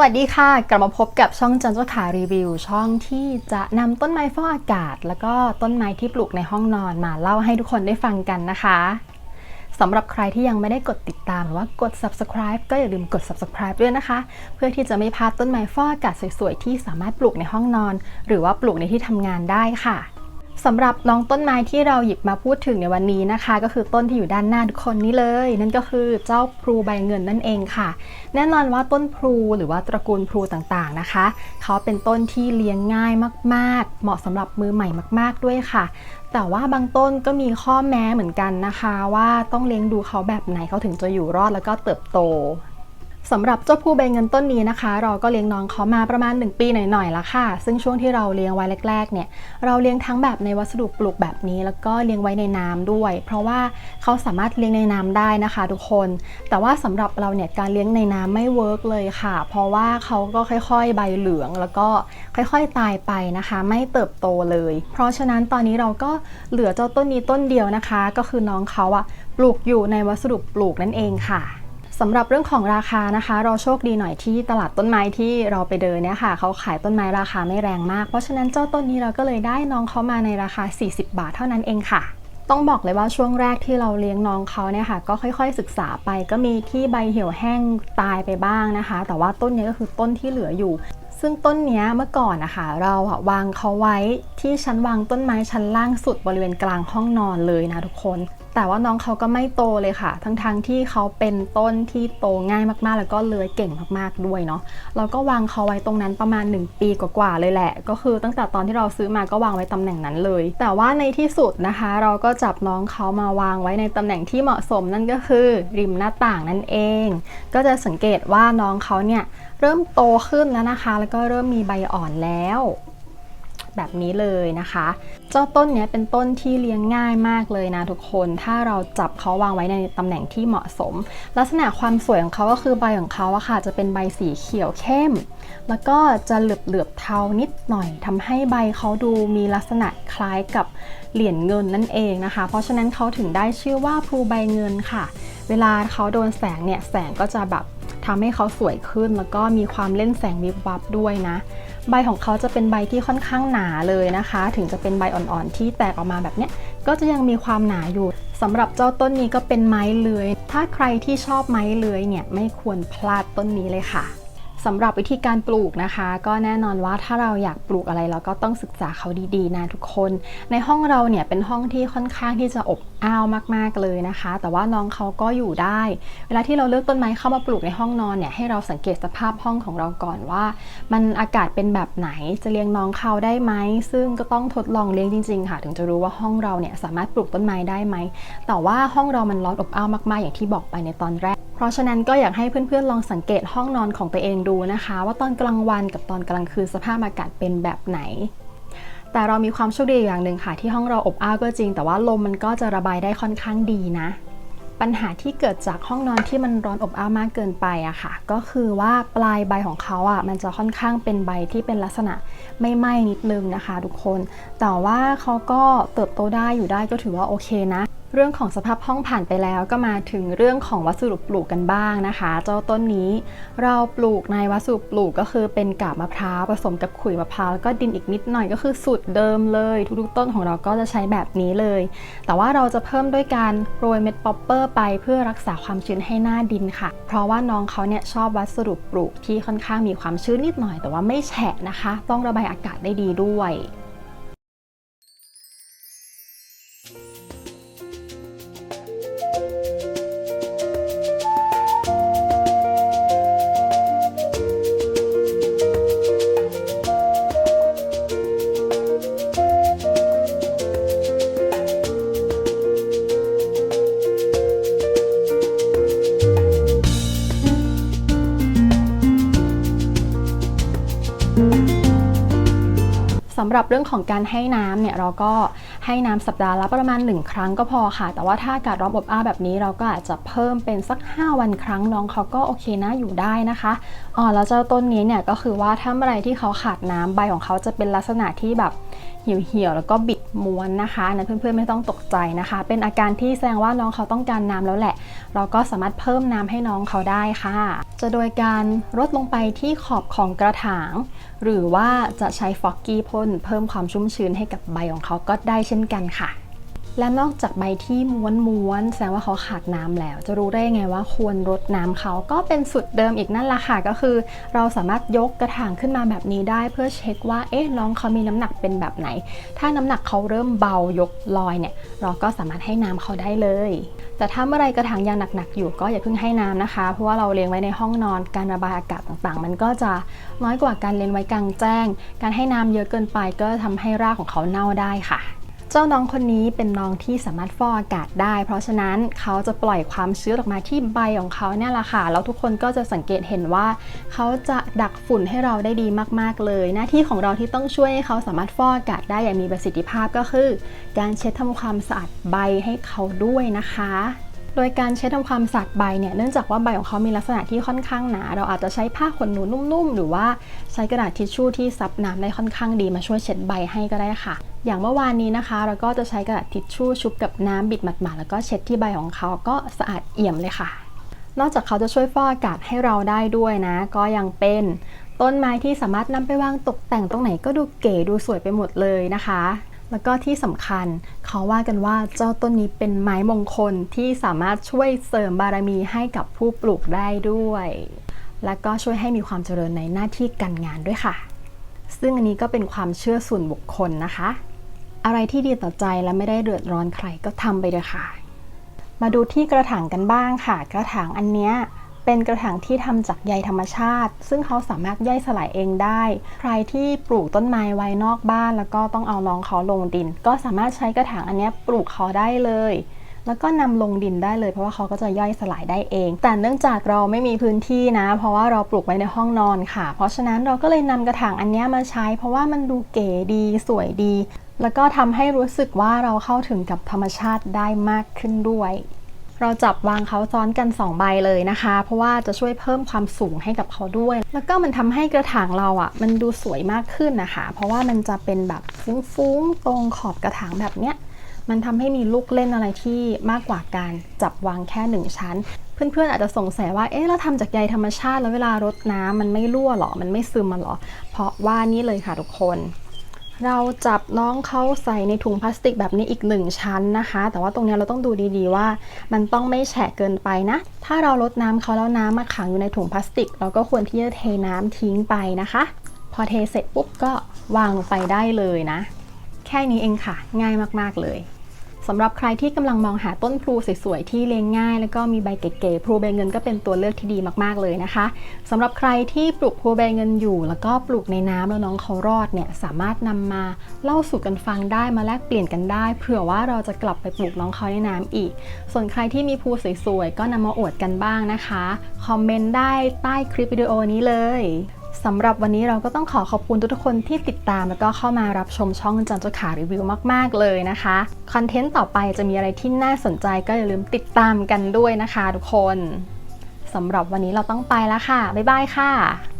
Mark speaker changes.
Speaker 1: สวัสดีค่ะ กลับมาพบกับช่องจันเจ้าขารีวิว ช่องที่จะนำต้นไม้ฟอกอากาศ แล้วก็ต้นไม้ที่ปลูกในห้องนอนมาเล่าให้ทุกคนได้ฟังกันนะคะสำหรับใครที่ยังไม่ได้กดติดตามหรือว่ากด subscribe ก็อย่าลืมกด subscribe ด้วยนะคะ เพื่อที่จะไม่พลาดต้นไม้ฟอกอากาศสวยๆที่สามารถปลูกในห้องนอน หรือว่าปลูกในที่ทำงานได้ค่ะ สำหรับน้องต้นไม้ที่เราหยิบมาพูดถึงในวันนี้นะคะ ก็คือต้นที่อยู่ด้านหน้าทุกคนนี้เลย นั่นก็คือเจ้าพลูใบเงินนั่นเองค่ะ แน่นอนว่าต้นพลูหรือว่าตระกูลพลูต่างๆนะคะ เขาเป็นต้นที่เลี้ยงง่ายมากๆ เหมาะสำหรับมือใหม่มาก ๆด้วยค่ะ แต่ว่าบางต้นก็มีข้อแม้เหมือนกันนะคะ ว่าต้องเลี้ยงดูเขาแบบไหนเขาถึงจะอยู่รอดแล้วก็เติบโต สำหรับเจ้าผู้ใบเงินต้นนี้นะคะ เราก็เลี้ยงน้องเขามาประมาณ 1 ปีหน่อยๆแล้วค่ะ ซึ่งช่วงที่เราเลี้ยงไว้แรกๆเนี่ยเราเลี้ยงทั้งแบบในวัสดุปลูกแบบนี้แล้วก็เลี้ยงไว้ในน้ำด้วย เพราะว่าเขาสามารถเลี้ยงในน้ำได้นะคะ ทุกคน แต่ว่าสำหรับเราเนี่ยการเลี้ยงในน้ำไม่เวิร์กเลยค่ะ เพราะว่าเขาก็ค่อยๆ ใบเหลืองแล้วก็ค่อยๆตายไปนะคะ ไม่เติบโตเลย เพราะฉะนั้นตอนนี้เราก็เหลือเจ้าต้นนี้ต้นเดียวนะคะ ก็คือน้องเขาอะปลูกอยู่ในวัสดุปลูกนั่นเองค่ะ สำหรับเรื่องของราคานะคะ เราโชคดีหน่อยที่ตลาดต้นไม้ที่เราไปเดินเนี่ยค่ะเขาขายต้นไม้ราคาไม่แรงมาก เพราะฉะนั้นเจ้าต้นนี้เราก็เลยได้น้องเขามาในราคา 40 บาทเท่านั้นเองค่ะ ต้องบอกเลยว่าช่วงแรกที่เราเลี้ยงน้องเขาเนี่ยค่ะก็ค่อยๆศึกษาไปก็มีที่ใบเหี่ยวแห้งตายไปบ้างนะคะ แต่ว่าต้นนี้ก็คือต้นที่เหลืออยู่ซึ่งต้นนี้เมื่อก่อนนะคะเราอะวางเขาไว้ที่ชั้นวางต้นไม้ชั้นล่างสุดบริเวณกลางห้องนอนเลยนะทุกคน แต่ว่าน้องเขาก็ไม่โตเลยค่ะ ทั้งๆทที่เขาเป็นต้นที่โตง่ายมากๆ แล้วก็เลื้อยเก่งมากๆด้วยเนาะเราก็วางเขาไว้ตรงนั้นประมาณ 1 ปีกว่าๆเลยแหละ ก็คือตั้งแต่ตอนที่เราซื้อมาก็วางไว้ตำแหน่งนั้นเลย แต่ว่าในที่สุดนะคะ เราก็จับน้องเขามาวางไว้ในตำแหน่งที่เหมาะสมนั่นก็คือริมหน้าต่างนั่นเอง ก็จะสังเกตว่าน้องเขาเนี่ยเริ่มโตขึ้นแล้วนะคะ แล้วก็เริ่มมีใบอ่อนแล้ว แบบนี้เลยนะคะ เจ้าต้นนี้เป็นต้นที่เลี้ยงง่ายมากเลยนะทุกคน ถ้าเราจับเขาวางไว้ในตำแหน่งที่เหมาะสม ลักษณะความสวยของเขาก็คือใบของเขาอะค่ะ จะเป็นใบสีเขียวเข้ม แล้วก็จะเหลือบเหลือบๆเทานิดหน่อยทำให้ใบเขาดูมีลักษณะคล้ายกับเหรียญเงินนั่นเองนะคะ เพราะฉะนั้นเขาถึงได้ชื่อว่าพลูใบเงินค่ะ เวลาเขาโดนแสงเนี่ยแสงก็จะแบบทำให้เขาสวยขึ้นแล้วก็มีความเล่นแสงวิบวับด้วยนะ ใบของเขาจะเป็นใบที่ค่อนข้างหนาเลยนะคะ ถึงจะเป็นใบอ่อนๆที่แตกออกมาแบบเนี้ยก็จะยังมีความหนาอยู่สำหรับเจ้าต้นนี้ก็เป็นไม้เลื้อย ถ้าใครที่ชอบไม้เลื้อยเนี่ยไม่ควรพลาดต้นนี้เลยค่ะ สำหรับวิธีการปลูกนะคะ ก็แน่นอนว่าถ้าเราอยากปลูกอะไรเราก็ต้องศึกษาเขาดีๆนะทุกคน ในห้องเราเนี่ยเป็นห้องที่ค่อนข้างที่จะอบอ้าวมากๆเลยนะคะ แต่ว่าน้องเขาก็อยู่ได้ เวลาที่เราเลือกต้นไม้เข้ามาปลูกในห้องนอนเนี่ยให้เราสังเกตสภาพห้องของเราก่อนว่า มันอากาศเป็นแบบไหนจะเลี้ยงน้องเขาได้ไหมซึ่งก็ต้องทดลองเลี้ยงจริง ๆ ค่ะ ถึงจะรู้ว่าห้องเราเนี่ยสามารถปลูกต้นไม้ได้ไหมแต่ว่าห้องเรามันร้อนอบอ้าวมากๆ อย่างที่บอกไปในตอนแรก เพราะฉะนั้นก็อยากให้เพื่อนๆลองสังเกตห้องนอนของตัวเองดูนะคะ ว่าตอนกลางวันกับตอนกลางคืนสภาพอากาศเป็นแบบไหน แต่เรามีความโชคดีอย่างหนึ่งค่ะ ที่ห้องเราอบอ้าวก็จริง แต่ว่าลมมันก็จะระบายได้ค่อนข้างดีนะ ปัญหาที่เกิดจากห้องนอนที่มันร้อนอบอ้าวมากเกินไปอะค่ะ ก็คือว่าปลายใบของเขาอะมันจะค่อนข้างเป็นใบที่เป็นลักษณะไม่ไหม้นิดนึงนะคะ ทุกคน แต่ว่าเขาก็เติบโตได้อยู่ได้ก็ถือว่าโอเคนะ เรื่องของสภาพห้องผ่านไปแล้วก็มาถึงเรื่องของวัสดุปลูกกันบ้างนะคะ เจ้าต้นนี้เราปลูกในวัสดุปลูกก็คือเป็นกาบมะพร้าวผสมกับขุยมะพร้าวแล้วก็ดินอีกนิดหน่อยก็คือสูตรเดิมเลย ทุกๆต้นของเราก็จะใช้แบบนี้เลย แต่ว่าเราจะเพิ่มด้วยการโรยเม็ดป๊อปเปอร์ไปเพื่อรักษาความชื้นให้หน้าดินค่ะ เพราะว่าน้องเขาเนี่ยชอบวัสดุปลูกที่ค่อนข้างมีความชื้นนิดหน่อย แต่ว่าไม่แฉะนะคะ ต้องระบายอากาศได้ดีด้วย สำหรับเรื่องของการให้น้ำเนี่ยเราก็ให้น้ำสัปดาห์ละประมาณ 1 ครั้งก็พอค่ะ แต่ว่าถ้าอากาศร้อนอบอ้าวแบบนี้เราก็อาจจะเพิ่มเป็นสัก 5 วันครั้งน้องเขาก็โอเคนะอยู่ได้นะคะอ๋อแล้วเจ้าต้นนี้เนี่ยก็คือว่าถ้าเมื่อไรที่เขาขาดน้ำใบของเขาจะเป็นลักษณะที่แบบเหี่ยวๆแล้วก็บิดม้วนนะคะนนั้นเพื่อนๆไม่ต้องตกใจนะคะ เป็นอาการที่แสดงว่าน้องเขาต้องการน้ำแล้วแหละ เราก็สามารถเพิ่มน้ำให้น้องเขาได้ค่ะ จะโดยการรดลงไปที่ขอบของกระถาง หรือว่าจะใช้ฟอกกี้พ่นเพิ่มความชุ่มชื้นให้กับใบของเขาก็ได้เช่นกันค่ะ และนอกจากใบที่ม้วนๆแสดงว่าเขาขาดน้ำแล้ว จะรู้ได้ไงว่าควรรดน้ำเขาก็เป็นสุดเดิมอีกนั่นแหละค่ะก็คือ เราสามารถยกกระถางขึ้นมาแบบนี้ได้ เพื่อเช็คว่าเอ๊ะน้องเขามีน้ำหนักเป็นแบบไหน ถ้าน้ำหนักเขาเริ่มเบายกลอยเนี่ย เราก็สามารถให้น้ำเขาได้เลย แต่ถ้าเมื่อไรกระถางยังหนักๆอยู่ก็อย่าเพิ่งให้น้ำนะคะ เพราะว่าเราเลี้ยงไว้ในห้องนอนการระบายอากาศต่างๆ มันก็จะน้อยกว่าการเลี้ยงไว้กลางแจ้ง การให้น้ำเยอะเกินไปก็ทำให้รากของเขาเน่าได้ค่ะ เจ้าน้องคนนี้เป็นน้องที่สามารถฟอกอากาศได้ เพราะฉะนั้นเขาจะปล่อยความชื้นออกมาที่ใบของเขาเนี่ยแหละค่ะ แล้วทุกคนก็จะสังเกตเห็นว่า เขาจะดักฝุ่นให้เราได้ดีมากๆเลย หน้าที่ของเราที่ต้องช่วยให้เขาสามารถฟอกอากาศได้อย่างมีประสิทธิภาพก็คือ การเช็ดทำความสะอาดใบให้เขาด้วยนะคะ ดยการเช็ดทำความสะอาดใบเนี่ยเนื่องจากว่าใบของเขามีลักษณะที่ค่อนข้างหนา เราอาจจะใช้ผ้าขนหนูนุ่มๆ หรือว่าใช้กระดาษทิชชู่ที่ซับน้ำได้ค่อนข้างดีมาช่วยเช็ดใบให้ก็ได้ค่ะ อย่างเมื่อวานนี้นะคะ เราก็จะใช้กระดาษทิชชู่ชุบกับน้ำบิดหมาดๆแล้วก็เช็ดที่ใบของเขาก็สะอาดเอี่ยมเลยค่ะนอกจากเขาจะช่วยฟอกอากาศให้เราได้ด้วยนะ ก็ยังเป็นต้นไม้ที่สามารถนำไปวางตกแต่งตรงไหนก็ดูเก๋ดูสวยไปหมดเลยนะคะ แล้วก็ที่สำคัญเขาว่ากันว่าเจ้าต้นนี้เป็นไม้มงคลที่สามารถช่วยเสริมบารมีให้กับผู้ปลูกได้ด้วย และก็ช่วยให้มีความเจริญในหน้าที่การงานด้วยค่ะ ซึ่งอันนี้ก็เป็นความเชื่อส่วนบุคคลนะคะ อะไรที่ดีต่อใจและไม่ได้เดือดร้อนใครก็ทำไปเลยค่ะ มาดูที่กระถางกันบ้างค่ะ กระถางอันเนี้ย เป็นกระถางที่ทำจากใยธรรมชาติ ซึ่งเขาสามารถย่อยสลายเองได้ ใครที่ปลูกต้นไม้ไว้นอกบ้าน แล้วก็ต้องเอาน้องเขาลงดิน ก็สามารถใช้กระถางอันนี้ปลูกเขาได้เลย แล้วก็นำลงดินได้เลยเพราะว่าเขาก็จะย่อยสลายได้เอง แต่เนื่องจากเราไม่มีพื้นที่นะ เพราะว่าเราปลูกไว้ในห้องนอนค่ะ เพราะฉะนั้นเราก็เลยนำกระถางอันนี้มาใช้ เพราะว่ามันดูเก๋ดีสวยดี แล้วก็ทำให้รู้สึกว่าเราเข้าถึงกับธรรมชาติได้มากขึ้นด้วย เราจับวางเขาซ้อนกัน 2 ใบเลยนะคะ เพราะว่าจะช่วยเพิ่มความสูงให้กับเขาด้วย แล้วก็มันทำให้กระถางเราอะ่ะ มันดูสวยมากขึ้นนะคะ เพราะว่ามันจะเป็นแบบฟุ้งๆ ตรงขอบกระถางแบบเนี้ย มันทำให้มีลูกเล่นอะไรที่มากกว่าการจับวางแค่หนึ่งชั้น เพื่อนๆอาจจะสงสัยว่า เอ๊ะ เราทำจากใยธรรมชาติแล้วเวลารดน้ำมันไม่รั่วหรอ มันไม่ซึมมาหรอ เพราะว่านี่เลยค่ะทุกคน เราจับน้องเขาใส่ในถุงพลาสติกแบบนี้อีกหนึ่งชั้นนะคะ แต่ว่าตรงนี้เราต้องดูดีๆว่า มันต้องไม่แฉะเกินไปนะ ถ้าเราลดน้ำเขาแล้วน้ำมาขังอยู่ในถุงพลาสติก เราก็ควรที่จะเทน้ำทิ้งไปนะคะ พอเทเสร็จปุ๊บก็วางลงไปได้เลยนะ แค่นี้เองค่ะ ง่ายมากๆเลย สำหรับใครที่กำลังมองหาต้นพลูสวยๆที่เลี้ยงง่าย แล้วก็มีใบเก๋ๆพลูใบเงินก็เป็นตัวเลือกที่ดีมากๆเลยนะคะสำหรับใครที่ปลูกพลูใบเงินอยู่ แล้วก็ปลูกในน้ำแล้วน้องเขารอดเนี่ยสามารถนำมาเล่าสู่กันฟังได้มาแลกเปลี่ยนกันได้เผื่อว่าเราจะกลับไปปลูกน้องเขาในน้ำอีก ส่วนใครที่มีพลูสวยๆก็นำมาอวดกันบ้างนะคะคอมเมนต์ได้ใต้คลิปวิดีโอนี้เลย สำหรับวันนี้เราก็ต้องขอขอบคุณทุกคนที่ติดตามแล้วก็เข้ามารับชมช่องจันจุขารีวิวมาก ๆ เลยนะคะ คอนเทนต์ต่อไปจะมีอะไรที่น่าสนใจก็อย่าลืมติดตามกันด้วยนะคะ ทุกคนสำหรับวันนี้เราต้องไปแล้วค่ะ บ๊ายบายค่ะ